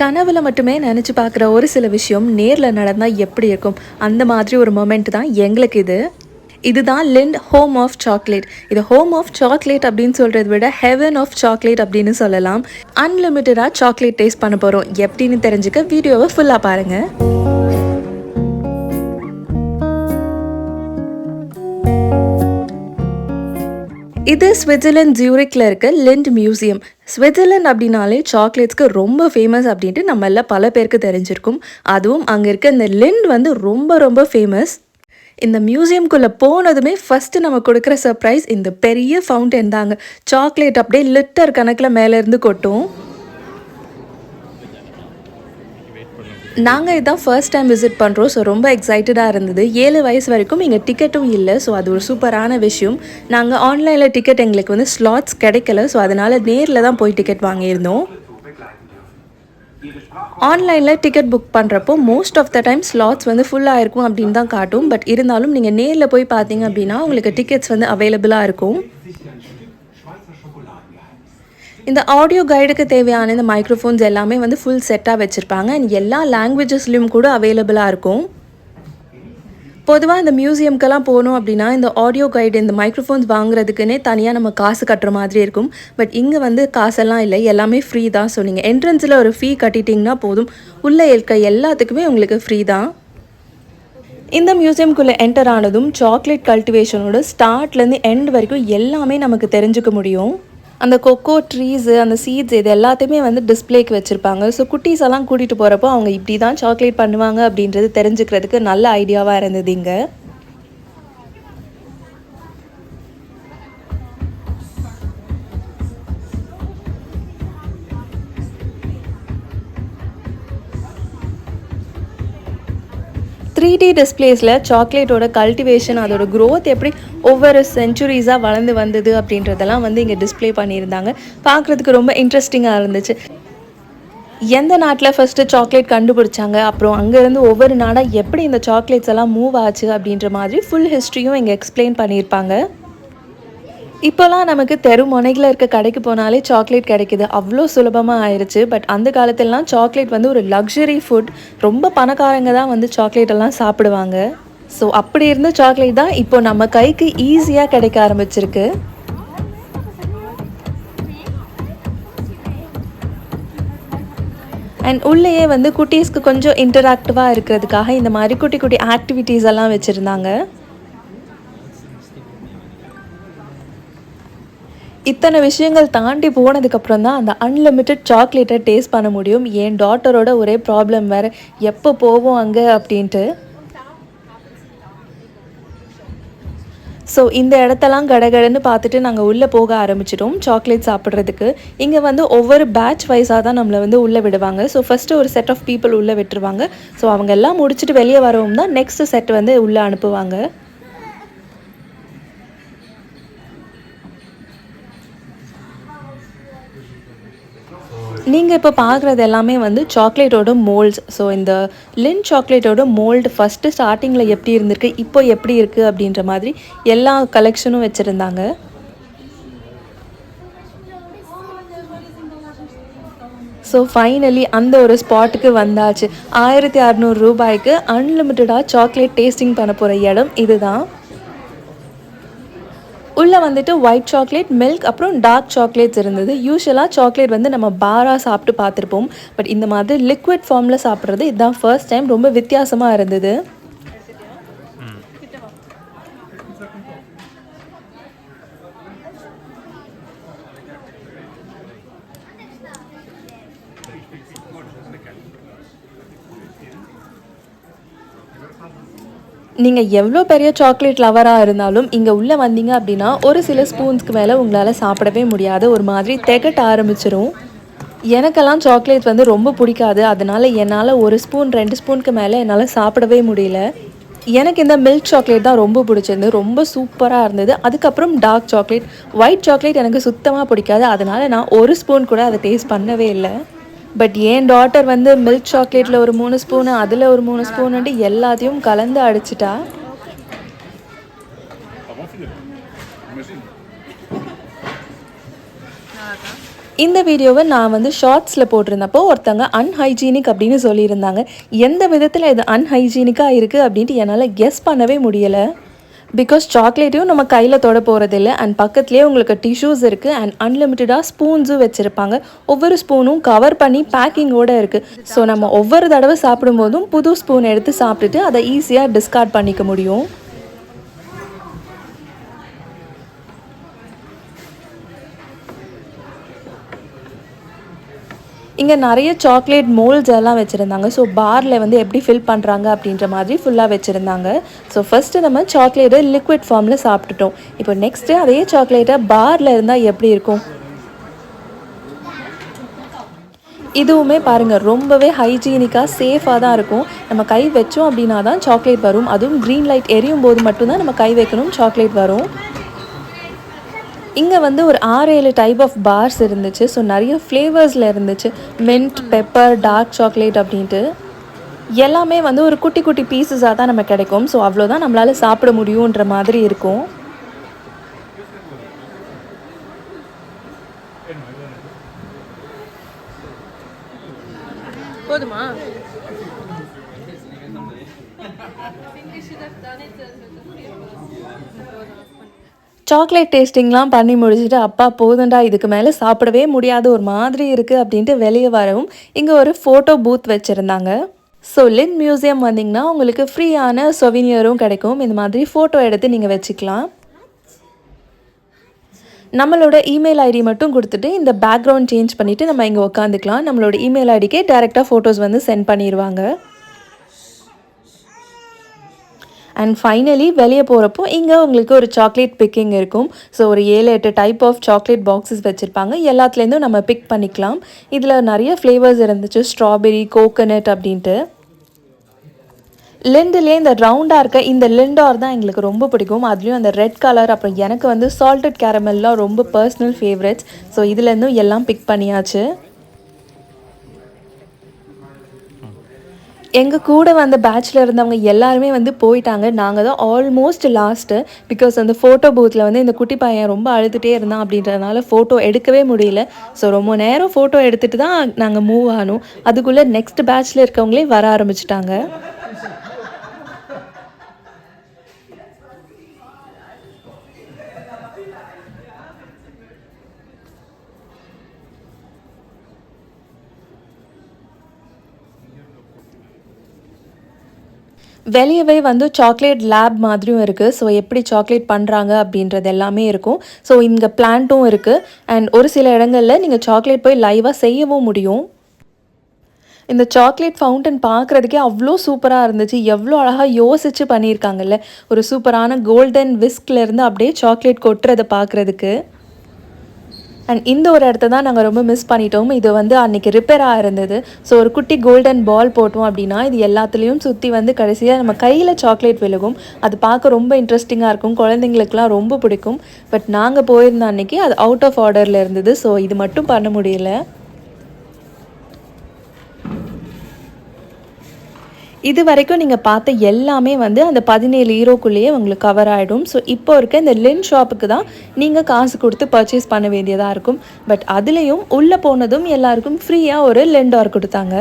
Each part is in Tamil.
கனவுல மட்டுமே நினச்சி பார்க்குற ஒரு சில விஷயம் நேரில் நடந்தால் எப்படி இருக்கும்? அந்த மாதிரி ஒரு மொமெண்ட் தான் எங்களுக்கு இது. இதுதான் லிண்ட் ஹோம் ஆஃப் சாக்லேட். இது ஹோம் ஆஃப் சாக்லேட் அப்படின்னு சொல்கிறத விட ஹெவன் ஆஃப் சாக்லேட் அப்படின்னு சொல்லலாம். அன்லிமிட்டடாக சாக்லேட் டேஸ்ட் பண்ண போகிறோம் எப்படின்னு தெரிஞ்சுக்க வீடியோவை ஃபுல்லாக பாருங்கள் இது ஸ்விட்சர்லாந்து ஜூரிக்ல இருக்க லிண்ட் மியூசியம். ஸ்விட்சர்லாந்து அப்படின்னாலே சாக்லேட்ஸ்க்கு ரொம்ப ஃபேமஸ் அப்படின்ட்டு நம்ம எல்லாம் பல பேருக்கு தெரிஞ்சிருக்கும். அதுவும் அங்கே இருக்க இந்த லிண்ட் வந்து ரொம்ப ரொம்ப ஃபேமஸ் இந்த மியூசியம்குள்ளே போனதுமே ஃபஸ்ட்டு நம்ம கொடுக்குற சர்ப்ரைஸ் இந்த பெரிய ஃபவுண்டன் தாங்க. சாக்லேட் அப்படியே லிட்டர் கணக்கில் மேலேருந்து கொட்டும். நாங்கள் இதான் ஃபர்ஸ்ட் டைம் விசிட் பண்ணுறோம் ஸோ ரொம்ப எக்ஸைட்டடாக இருந்தது. ஏழு வயசு வரைக்கும் இங்கே டிக்கெட்டும் இல்லை. ஸோ அது ஒரு சூப்பரான விஷயம். நாங்கள் ஆன்லைனில் டிக்கெட் எங்களுக்கு வந்து ஸ்லாட்ஸ் கிடைக்கல. ஸோ அதனால் நேரில் தான் போய் டிக்கெட் வாங்கியிருந்தோம். ஆன்லைனில் டிக்கெட் புக் பண்ணுறப்போ most of the time slots வந்து ஃபுல்லாக இருக்கும் அப்படின்னு தான் காட்டும். பட் இருந்தாலும் நீங்கள் நேரில் போய் பார்த்தீங்க அப்படின்னா உங்களுக்கு டிக்கெட்ஸ் வந்து அவைலபிளாக இருக்கும். இந்த ஆடியோ கைடுக்கு தேவையான இந்த மைக்ரோஃபோன்ஸ் எல்லாமே வந்து ஃபுல் செட்டாக வச்சுருப்பாங்க. அண்ட் எல்லா லாங்குவேஜஸ்லேயும் கூட அவைலபிளாக இருக்கும். பொதுவாக இந்த மியூசியம்க்கெல்லாம் போகணும் அப்படின்னா இந்த ஆடியோ கைடு இந்த மைக்ரோஃபோன்ஸ் வாங்குறதுக்குன்னே தனியாக நம்ம காசு கட்டுற மாதிரி இருக்கும். பட் இங்கே வந்து காசெல்லாம் இல்லை. எல்லாமே ஃப்ரீ தான். ஸோ நீங்கள் என்ட்ரன்ஸில் ஒரு ஃபீ கட்டிட்டிங்கன்னா போதும். உள்ளே இருக்க எல்லாத்துக்குமே உங்களுக்கு ஃப்ரீ தான். இந்த மியூசியம்குள்ளே என்டர் ஆனதும் சாக்லேட் கல்டிவேஷனோட ஸ்டார்ட்லேருந்து எண்ட் வரைக்கும் எல்லாமே நமக்கு தெரிஞ்சுக்க முடியும். அந்த கொக்கோ ட்ரீஸு அந்த சீட்ஸ் இது எல்லாத்தையுமே வந்து டிஸ்பிளேக்கு வச்சுருப்பாங்க. ஸோ குட்டீஸ் எல்லாம் கூட்டிகிட்டு போகிறப்போ அவங்க இப்படி தான் சாக்லேட் பண்ணுவாங்க அப்படின்றது தெரிஞ்சுக்கிறதுக்கு நல்ல ஐடியாவாக இருந்தது இங்கே. த்ரீ டி டிஸ்பிளேஸில் சாக்லேட்டோட கல்டிவேஷன் அதோட க்ரோத் எப்படி ஒவ்வொரு செஞ்சுரிஸாக வளர்ந்து வந்தது அப்படின்றதெல்லாம் வந்து இங்கே டிஸ்ப்ளே பண்ணியிருந்தாங்க. பார்க்குறதுக்கு ரொம்ப இன்ட்ரெஸ்டிங்காக இருந்துச்சு. எந்த நாட்டில் ஃபஸ்ட்டு சாக்லேட் கண்டுபிடிச்சாங்க? அப்புறம் அங்கேருந்து ஒவ்வொரு நாடாக எப்படி இந்த சாக்லேட்ஸ் எல்லாம் மூவ் ஆச்சு அப்படின்ற மாதிரி ஃபுல் ஹிஸ்ட்ரியும் இங்கே எக்ஸ்பிளைன் பண்ணியிருப்பாங்க. இப்போலாம் நமக்கு தெரு முனைகளில் இருக்க கடைக்கு போனாலே சாக்லேட் கிடைக்குது. அவ்வளோ சுலபமாக ஆயிடுச்சு பட் அந்த காலத்திலலாம் சாக்லேட் வந்து ஒரு லக்ஸுரி ஃபுட் ரொம்ப பணக்காரங்க தான் வந்து சாக்லேட் எல்லாம் சாப்பிடுவாங்க. ஸோ அப்படி இருந்த சாக்லேட் தான் இப்போ நம்ம கைக்கு ஈஸியாக கிடைக்க ஆரம்பிச்சிருக்கு. அண்ட் உள்ளேயே வந்து குட்டீஸ்க்கு கொஞ்சம் இன்டராக்டிவாக இருக்கிறதுக்காக இந்த மாதிரி குட்டி குட்டி ஆக்டிவிட்டீஸ் எல்லாம் வச்சுருந்தாங்க. இத்தனை விஷயங்கள் தாண்டி போனதுக்கப்புறம் தான் அந்த அன்லிமிட்டெட் சாக்லேட்டை டேஸ்ட் பண்ண முடியும். என் டாட்டரோட ஒரே ப்ராப்ளம் வேறு. எப்போ போவோம் அங்கே அப்படின்ட்டு. ஸோ இந்த இடத்தெல்லாம் கடகடன்னு பார்த்துட்டு நாங்கள் உள்ளே போக ஆரம்பிச்சிட்டோம் சாக்லேட் சாப்பிட்றதுக்கு. இங்கே வந்து ஒவ்வொரு பேட்ச் வைஸாக தான் நம்மளை வந்து உள்ளே விடுவாங்க. ஸோ ஃபஸ்ட்டு ஒரு செட் ஆஃப் பீப்புள் உள்ளே விட்டுருவாங்க. ஸோ அவங்க எல்லாம் முடிச்சுட்டு வெளியே வரவும் தான் நெக்ஸ்ட் செட் வந்து உள்ளே அனுப்புவாங்க. நீங்கள் இப்போ பார்க்குறது எல்லாமே வந்து சாக்லேட்டோட மோல்ட்ஸ் ஸோ இந்த லின் சாக்லேட்டோட மோல்டு ஃபஸ்ட்டு ஸ்டார்டிங்கில் எப்படி இருந்திருக்கு இப்போ எப்படி இருக்குது அப்படின்ற மாதிரி எல்லா கலெக்ஷனும் வச்சுருந்தாங்க. ஸோ ஃபைனலி அந்த ஒரு ஸ்பாட்டுக்கு வந்தாச்சு. ஆயிரத்தி அறநூறு ரூபாய்க்கு அன்லிமிட்டடாக சாக்லேட் டேஸ்டிங் பண்ண போகிற இடம் இதுதான். உள்ளே வந்துட்டு ஒயிட் சாக்லேட் மில்க் அப்புறம் டார்க் சாக்லேட்ஸ் இருந்தது. யூஸ்வலாக சாக்லேட் வந்து நம்ம பாராக சாப்பிட்டு பார்த்துருப்போம். பட் இந்த மாதிரி லிக்விட் ஃபார்மில் சாப்பிட்றது இதுதான் ஃபர்ஸ்ட் டைம் ரொம்ப வித்தியாசமாக இருந்தது. நீங்கள் எவ்வளோ பெரிய சாக்லேட் லவராக இருந்தாலும் இங்கே உள்ளே வந்தீங்க அப்படின்னா ஒரு சில ஸ்பூன்ஸ்க்கு மேலே உங்களால் சாப்பிடவே முடியாது. ஒரு மாதிரி திகட்ட ஆரம்பிச்சிரும். எனக்கெல்லாம் சாக்லேட் வந்து ரொம்ப பிடிக்காது. அதனால என்னால் ஒரு ஸ்பூன் ரெண்டு ஸ்பூனுக்கு மேலே என்னால் சாப்பிடவே முடியல. எனக்கு இந்த மில்க் சாக்லேட் தான் ரொம்ப பிடிச்சிருந்து ரொம்ப சூப்பராக இருந்தது. அதுக்கப்புறம் டார்க் சாக்லேட் ஒயிட் சாக்லேட் எனக்கு சுத்தமாக பிடிக்காது. அதனால் நான் ஒரு ஸ்பூன் கூட அதை டேஸ்ட் பண்ணவே இல்லை. பட் என் டாட்டர் வந்து மில்க் சாக்லேட்டில் ஒரு மூணு ஸ்பூனு அதில் ஒரு மூணு ஸ்பூனுன்ட்டு எல்லாத்தையும் கலந்து அடிச்சிட்டா? இந்த வீடியோவை நான் வந்து ஷார்ட்ஸில் போட்டிருந்தப்போ ஒருத்தங்க அன்ஹைஜீனிக் அப்படின்னு சொல்லியிருந்தாங்க. எந்த விதத்தில் இது அன்ஹைஜீனிக்காக இருக்குது அப்படின்ட்டு என்னால் கெஸ் பண்ணவே முடியலை. பிகாஸ் சாக்லேட்டையும் நம்ம கையில் தொட போகிறதில்ல அண்ட் பக்கத்துலேயே உங்களுக்கு டிஷ்யூஸ் இருக்குது அண்ட் அன்லிமிட்டடாக ஸ்பூன்ஸும் வச்சுருப்பாங்க. ஒவ்வொரு ஸ்பூனும் கவர் பண்ணி பேக்கிங்கோடு இருக்குது ஸோ நம்ம ஒவ்வொரு தடவை சாப்பிடும்போதும் புது ஸ்பூன் எடுத்து சாப்பிட்டுட்டு அதை ஈஸியாக டிஸ்கார்ட் பண்ணிக்க முடியும். இங்கே நிறைய சாக்லேட் மோல்ஸ் எல்லாம் வச்சுருந்தாங்க. ஸோ பாரில் வந்து எப்படி ஃபில் பண்ணுறாங்க அப்படின்ற மாதிரி ஃபுல்லாக வச்சுருந்தாங்க. ஸோ ஃபஸ்ட்டு நம்ம சாக்லேட்டை லிக்விட் ஃபார்மில் சாப்பிட்டுட்டோம். இப்போ நெக்ஸ்ட்டு அதே சாக்லேட்டை பாரில் இருந்தால் எப்படி இருக்கும்? இதுவுமே பாருங்கள் ரொம்பவே ஹைஜீனிக்காக சேஃபாக தான் இருக்கும். நம்ம கை வச்சோம் அப்படின்னா தான் சாக்லேட் வரும். அதுவும் க்ரீன் லைட் எரியும் போது மட்டும்தான் நம்ம கை வைக்கணும் சாக்லேட் வரும். இங்கே வந்து ஒரு ஆறு ஏழு டைப் ஆஃப் பார்ஸ் இருந்துச்சு. ஸோ நிறைய ஃப்ளேவர்ஸில் இருந்துச்சு. மின்ட் பெப்பர் டார்க் சாக்லேட் அப்படின்ட்டு. எல்லாமே வந்து ஒரு குட்டி குட்டி பீசஸாக தான் நம்ம கிடைக்கும். ஸோ அவ்வளோதான் நம்மளால் சாப்பிட முடியுன்ற மாதிரி இருக்கும். போதுமா? சாக்லேட் டேஸ்டிங்லாம் பண்ணி முடிச்சுட்டு அப்பா போதுண்டா இதுக்கு மேலே சாப்பிடவே முடியாது ஒரு மாதிரி இருக்குது அப்படின்ட்டு வெளியே வரவும் இங்கே ஒரு ஃபோட்டோ பூத் வச்சுருந்தாங்க. ஸோ லின் மியூசியம் வந்தீங்கன்னா உங்களுக்கு ஃப்ரீயான சொவினியரும் கிடைக்கும். இந்த மாதிரி ஃபோட்டோ எடுத்து நீங்கள் வச்சுக்கலாம். நம்மளோட இமெயில் ஐடி மட்டும் கொடுத்துட்டு இந்த பேக்ரவுண்ட் சேஞ்ச் பண்ணிவிட்டு நம்ம இங்கே உட்காந்துக்கலாம் நம்மளோட இமெயில் ஐடிக்கே டேரெக்டாக ஃபோட்டோஸ் வந்து சென்ட் பண்ணிடுவாங்க அண்ட் ஃபைனலி வெளியே போகிறப்போ இங்கே உங்களுக்கு ஒரு சாக்லேட் பிக்கிங் இருக்கும். ஸோ ஒரு ஏழு எட்டு டைப் ஆஃப் சாக்லேட் பாக்ஸஸ் வச்சுருப்பாங்க. எல்லாத்துலேருந்தும் நம்ம பிக் பண்ணிக்கலாம். இதில் நிறைய ஃப்ளேவர்ஸ் இருந்துச்சு. ஸ்ட்ராபெரி கோகனட் அப்படின்ட்டு. லிண்டுலேயே இந்த ரவுண்டாக இருக்க இந்த லிண்டார் தான் எங்களுக்கு ரொம்ப பிடிக்கும். அதுலேயும் அந்த ரெட் கலர் அப்புறம் எனக்கு வந்து சால்டட் கேரமெல்லாம் ரொம்ப பர்சனல் ஃபேவரட்ஸ் ஸோ இதுலேருந்தும் எல்லாம் பிக் பண்ணியாச்சு. எங்கள் கூட வந்த பேட்சில் இருந்தவங்க எல்லாருமே வந்து போயிட்டாங்க. நாங்கள் தான் ஆல்மோஸ்ட் லாஸ்ட்டு பிகாஸ் அந்த ஃபோட்டோ பூத்தில் வந்து இந்த குட்டி பையன் ரொம்ப அழுதுகிட்டே இருந்தான் அப்படின்றதுனால ஃபோட்டோ எடுக்கவே முடியல. ஸோ ரொம்ப நேரம் ஃபோட்டோ எடுத்துகிட்டு தான் நாங்கள் மூவ் ஆனோம். அதுக்குள்ளே நெக்ஸ்ட் பேட்சில் இருக்கவங்களே வர ஆரம்பிச்சிட்டாங்க. வெளியவே வந்து சாக்லேட் லேப் மாதிரியும் இருக்குது ஸோ எப்படி சாக்லேட் பண்ணுறாங்க அப்படின்றது எல்லாமே இருக்கும். ஸோ இங்கே பிளான்ட்டும் இருக்குது அண்ட் ஒரு சில இடங்களில் நீங்கள் சாக்லேட் போய் லைவாக செய்யவும் முடியும். இந்த சாக்லேட் ஃபவுண்டன் பார்க்குறதுக்கே அவ்வளோ சூப்பராக இருந்துச்சு. எவ்வளோ அழகாக யோசித்து பண்ணியிருக்காங்கல்ல. ஒரு சூப்பரான கோல்டன் விஸ்க்லேருந்து அப்படியே சாக்லேட் கொட்டுறதை பார்க்குறதுக்கு அண்ட் இந்த ஒரு இடத்த தான் நாங்கள் ரொம்ப மிஸ் பண்ணிட்டோம். இது வந்து அன்றைக்கி ரிப்பேராக இருந்தது. ஸோ ஒரு குட்டி கோல்டன் பால் போட்டோம் அப்படின்னா இது எல்லாத்துலேயும் சுற்றி வந்து கடைசியாக நம்ம கையில் சாக்லேட் விழுகும். அது பார்க்க ரொம்ப இன்ட்ரெஸ்டிங்காக இருக்கும். குழந்தைங்களுக்குலாம் ரொம்ப பிடிக்கும். பட் நாங்கள் போயிருந்த அன்றைக்கி அது அவுட் ஆஃப் ஆர்டரில் இருந்தது. ஸோ இது மட்டும் பண்ண முடியல. இது வரைக்கும் நீங்கள் பார்த்த எல்லாமே வந்து அந்த பதினேழு ஈரோக்குள்ளேயே உங்களுக்கு கவர் ஆகிடும் ஸோ இப்போ இருக்க இந்த லென் ஷாப்புக்கு தான் நீங்கள் காசு கொடுத்து பர்ச்சேஸ் பண்ண வேண்டியதாக இருக்கும். பட் அதுலேயும் உள்ளே போனதும் எல்லாருக்கும் ஃப்ரீயாக ஒரு லென்டார் கொடுத்தாங்க.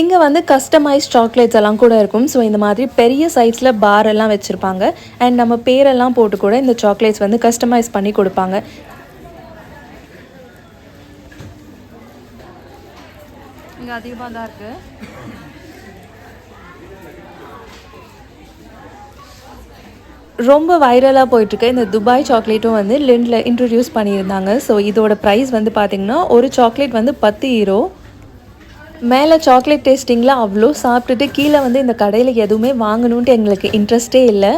இங்கே வந்து கஸ்டமைஸ் சாக்லேட்ஸ் எல்லாம் கூட இருக்கும். ஸோ இந்த மாதிரி பெரிய சைஸில் பார் எல்லாம் வச்சுருப்பாங்க. அண்ட் நம்ம பேரெல்லாம் போட்டு கூட இந்த சாக்லேட்ஸ் வந்து கஸ்டமைஸ் பண்ணி கொடுப்பாங்க. இங்கே அதிகமாக தான் இருக்குது ரொம்ப வைரலாக போயிட்டுருக்கு. இந்த துபாய் சாக்லேட்டும் வந்து லிண்டில் இன்ட்ரடியூஸ் பண்ணியிருந்தாங்க. ஸோ இதோட ப்ரைஸ் வந்து பார்த்திங்கன்னா ஒரு சாக்லேட் வந்து பத்து ஹீரோ மேலே சாக்லேட் டேஸ்டிங்கில் அவ்வளோ சாப்பிட்டுட்டு கீழே வந்து இந்த கடையில் எதுவுமே வாங்கணுன்ட்டு எங்களுக்கு இன்ட்ரெஸ்டே இல்லை.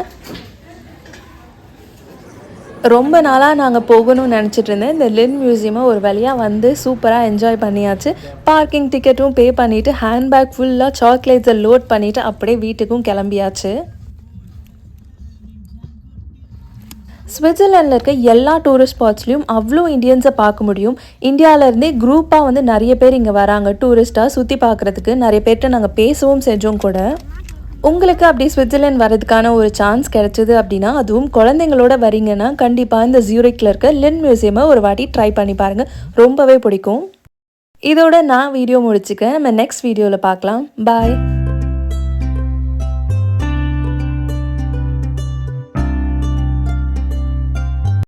ரொம்ப நாளாக நாங்கள் போகணும்னு நினச்சிட்டு இருந்தேன். இந்த லின் மியூசியமை ஒரு வழியாக வந்து சூப்பராக என்ஜாய் பண்ணியாச்சு. பார்க்கிங் டிக்கெட்டும் பே பண்ணிவிட்டு ஹேண்ட்பேக் ஃபுல்லாக சாக்லேட்ஸை லோட் பண்ணிவிட்டு அப்படியே வீட்டுக்கும் கிளம்பியாச்சு. சுவிட்சர்லாண்டில் இருக்க எல்லா டூரிஸ்ட் ஸ்பாட்ஸ்லையும் அவ்வளோ இந்தியன்ஸை பார்க்க முடியும். இந்தியாவிலேருந்தே குரூப்பாக வந்து நிறைய பேர் இங்கே வராங்க டூரிஸ்ட்டாக சுற்றி பார்க்குறதுக்கு. நிறைய பேர்கிட்ட நாங்கள் பேசவும் செஞ்சோம் கூட. உங்களுக்கு அப்படி சுவிட்சர்லேண்ட் வரதுக்கான ஒரு சான்ஸ் கிடைச்சிது அப்படின்னா அதுவும் குழந்தைங்களோட வரீங்கன்னா கண்டிப்பாக இந்த ஜியூரிக்கில் இருக்க லின் மியூசியமை ஒரு வாட்டி ட்ரை பண்ணி பாருங்கள் ரொம்பவே பிடிக்கும். இதோட நான் வீடியோ முடிச்சுக்க நம்ம நெக்ஸ்ட் வீடியோவில் பார்க்கலாம். பாய்